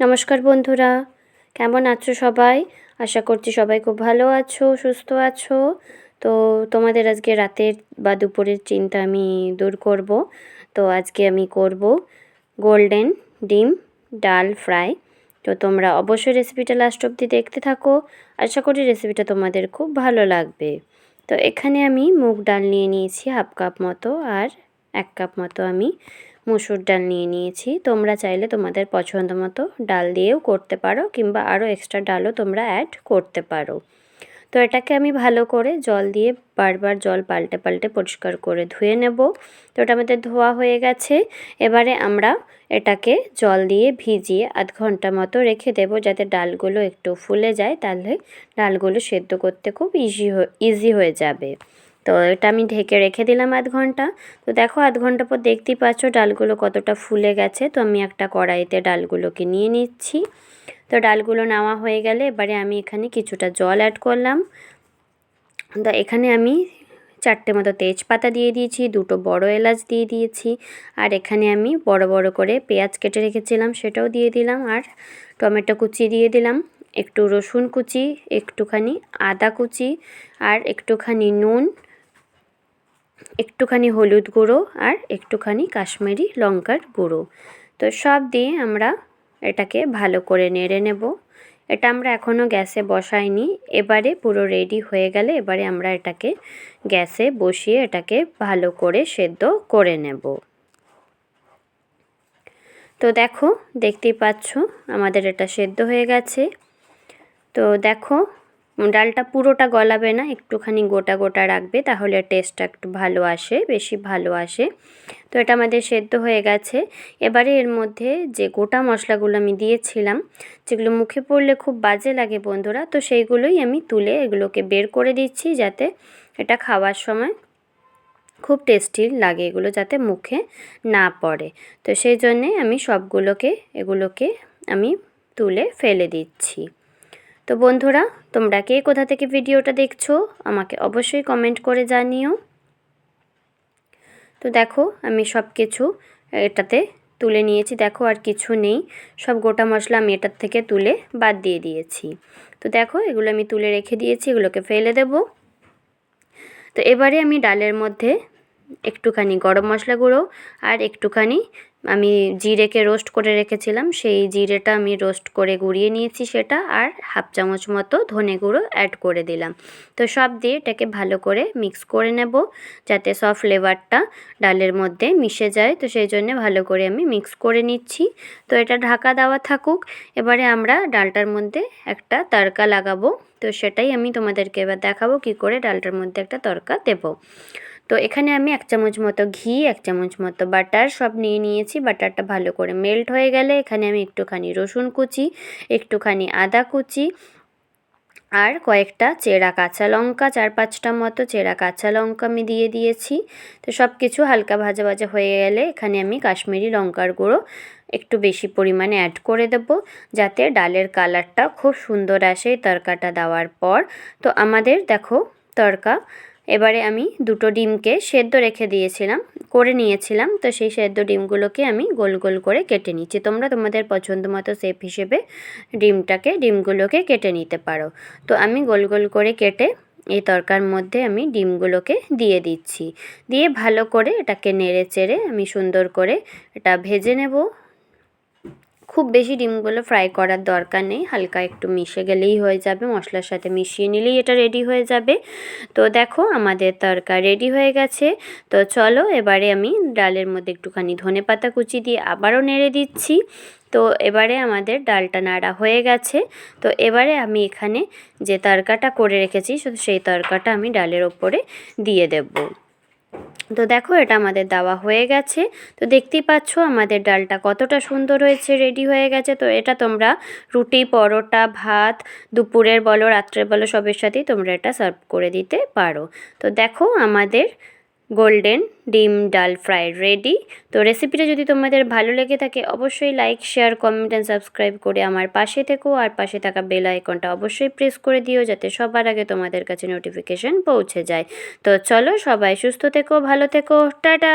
নমস্কার বন্ধুরা, কেমন আছো সবাই? আশা করছি সবাই খুব ভালো আছো, সুস্থ আছো। তো তোমাদের আজকে রাতের বা দুপুরের চিন্তা আমি দূর করব। তো আজকে আমি করব গোল্ডেন ডিম ডাল ফ্রাই। তো তোমরা অবশ্যই রেসিপিটা লাস্ট অবধি দেখতে থাকো। আশা করি রেসিপিটা তোমাদের খুব ভালো লাগবে। তো এখানে আমি মুগ ডাল নিয়ে নিয়েছি, হাফ কাপ মতো, আর এক কাপ মতো আমি মুসুর ডাল নিয়ে নিয়েছি। তোমরা চাইলে তোমাদের পছন্দ মতো ডাল দিয়েও করতে পারো কিংবা আরও এক্সট্রা ডালও তোমরা অ্যাড করতে পারো। তো এটাকে আমি ভালো করে জল দিয়ে বারবার জল পাল্টে পাল্টে পরিষ্কার করে ধুয়ে নেব। তো ওটা আমাদের ধোয়া হয়ে গেছে। এবারে আমরা এটাকে জল দিয়ে ভিজিয়ে আধ ঘণ্টা মতো রেখে দেব যাতে ডালগুলো একটু ফুলে যায়, তাহলে ডালগুলো সেদ্ধ করতে খুব ইজি ইজি হয়ে যাবে। তো এটা আমি ঢেকে রেখে দিলাম আধ ঘণ্টা। তো দেখো আধ ঘণ্টা পর দেখতেই পাচ্ছ ডালগুলো কতটা ফুলে গেছে। তো আমি একটা কড়াইতে ডালগুলোকে নিয়ে নিচ্ছি। তো ডালগুলো নেওয়া হয়ে গেলে এবারে আমি এখানে কিছুটা জল অ্যাড করলাম। তো এখানে আমি চারটে মতো তেজপাতা দিয়ে দিয়েছি, দুটো বড় এলাচ দিয়ে দিয়েছি, আর এখানে আমি বড় বড় করে পেঁয়াজ কেটে রেখেছিলাম, সেটাও দিয়ে দিলাম, আর টমেটো কুচি দিয়ে দিলাম, একটু রসুন কুচি, একটুখানি আদা কুচি, আর একটুখানি নুন একটুখানি হলুদ গুঁড়ো আর একটুখানি কাশ্মীরি লঙ্কার গুঁড়ো। তো সব দিয়ে আমরা এটাকে ভালো করে নেড়ে নেব। এটা আমরা এখনও গ্যাসে বসাইনি। এবারে পুরো রেডি হয়ে গেলে এবারে আমরা এটাকে গ্যাসে বসিয়ে এটাকে ভালো করে সেদ্ধ করে নেব। তো দেখো, দেখতেই পাচ্ছ, আমাদের এটা সেদ্ধ হয়ে গেছে। তো দেখো ডালটা পুরোটা গলাবে না, একটুখানি গোটা গোটা রাখবে, তাহলে টেস্টটা একটু ভালো আসে, বেশি ভালো আসে। তো এটা আমাদের সেদ্ধ হয়ে গেছে। এবারে এর মধ্যে যে গোটা মশলাগুলো আমি দিয়েছিলাম, যেগুলো মুখে পড়লে খুব বাজে লাগে বন্ধুরা, তো সেইগুলোই আমি তুলে এগুলোকে বের করে দিচ্ছি যাতে এটা খাওয়ার সময় খুব টেস্টি লাগে এগুলো, যাতে মুখে না পড়ে। তো সেই জন্যে আমি সবগুলোকে, এগুলোকে আমি তুলে ফেলে দিচ্ছি। তো বন্ধুরা, তোমরা কে কোথা থেকে ভিডিওটা দেখছ, আমাকে অবশ্যই কমেন্ট করে জানিও। তো দেখো, আমি সব কিছু এটাতে তুলে নিয়েছি, দেখো আর কিছু নেই। সব গোটা মশলা আমি এটার থেকে তুলে বাদ দিয়ে দিয়েছি। তো দেখো, এগুলো আমি তুলে রেখে দিয়েছি, এগুলোকে ফেলে দেব। তো এবারে আমি ডালের মধ্যে একটুখানি গরম মশলা গুঁড়ো আর একটুখানি আমি জিরেকে রোস্ট করে রেখেছিলাম। সেই জিরেটা আমি রোস্ট করে গুঁড়িয়ে নিয়েছি সেটা আর হাফ চামচ মতো ধনে গুঁড়ো অ্যাড করে দিলাম। তো সব দিয়ে এটাকে ভালো করে মিক্স করে নেব যাতে সব ফ্লেভারটা ডালের মধ্যে মিশে যায়। তো সেই জন্য ভালো করে আমি মিক্স করে নিচ্ছি। তো এটা ঢাকা দেওয়া থাকুক। এবারে আমরা ডালটার মধ্যে একটা তড়কা লাগাবো। তো সেটাই আমি তোমাদেরকে এবার দেখাবো কি করে ডালটার মধ্যে একটা তড়কা দেবো। তো এখানে আমি এক চামচ মতো ঘি, এক চামচ মতো বাটার সব নিয়ে নিয়েছি। বাটারটা ভালো করে মেল্ট হয়ে গেলে এখানে আমি একটুখানি রসুন কুচি, একটুখানি আদা কুচি আর কয়েকটা চেরা কাঁচা লঙ্কা, চার পাঁচটা মতো চেরা কাঁচা লঙ্কা আমি দিয়ে দিয়েছি। তো সব কিছু হালকা ভাজা ভাজা হয়ে গেলে এখানে আমি কাশ্মীরি লঙ্কার গুঁড়ো একটু বেশি পরিমাণে অ্যাড করে দেব যাতে ডালের কালারটা খুব সুন্দর আসে তরকাটা দেওয়ার পর। তো আমাদের দেখো তরকা এবারে আমি দুটো ডিমকে সেদ্ধ রেখে দিয়েছিলাম, করে নিয়েছিলাম। তো সেই সেদ্ধ ডিমগুলোকে আমি গোল গোল করে কেটে নিচ্ছি। তোমরা তোমাদের পছন্দ মতো শেপ হিসেবে ডিমটাকে, ডিমগুলোকে কেটে নিতে পারো। তো আমি গোল গোল করে কেটে এই তরকার মধ্যে আমি ডিমগুলোকে দিয়ে দিচ্ছি। দিয়ে ভালো করে এটাকে নেড়ে চেড়ে আমি সুন্দর করে এটা ভেজে নেব। খুব বেশি ডিমগুলো ফ্রাই করার দরকার নেই। হালকা একটু মিশে গেলেই হয়ে যাবে, মশলার সাথে মিশিয়ে নিলেই এটা রেডি হয়ে যাবে। তো দেখো আমাদের তরকা রেডি হয়ে গেছে। তো চলো এবারে আমি ডালের মধ্যে একটুখানি ধনে পাতা কুচি দিয়ে আবারও নেড়ে দিচ্ছি। তো এবারে আমাদের ডালটা নাড়া হয়ে গেছে। তো এবারে আমি এখানে যে তরকাটা করে রেখেছি, সেই তরকাটা আমি ডালের ওপরে দিয়ে দেবো। তো দেখো এটা আমাদের দেওয়া হয়ে গেছে। তো দেখতেই পাচ্ছ আমাদের ডালটা কতটা সুন্দর হয়েছে রেডি হয়ে গেছে। তো এটা তোমরা রুটি, পরোটা, ভাত, দুপুরের বলো, রাত্রের বলো, সবের সাথেই তোমরা এটা সার্ভ করে দিতে পারো। তো দেখো আমাদের গোল্ডেন ডিম ডাল ফ্রাই রেডি তো রেসিপিটা যদি তোমাদের ভালো লেগে থাকে, অবশ্যই like share comment and subscribe করে আমার পাশে থেকো। আর পাশে থাকা বেল আইকনটা অবশ্যই প্রেস করে দিও যাতে সবার আগে তোমাদের কাছে নোটিফিকেশন পৌঁছে যায়। তো চলো সবাই সুস্থ থেকো, ভালো থেকো, টাটা!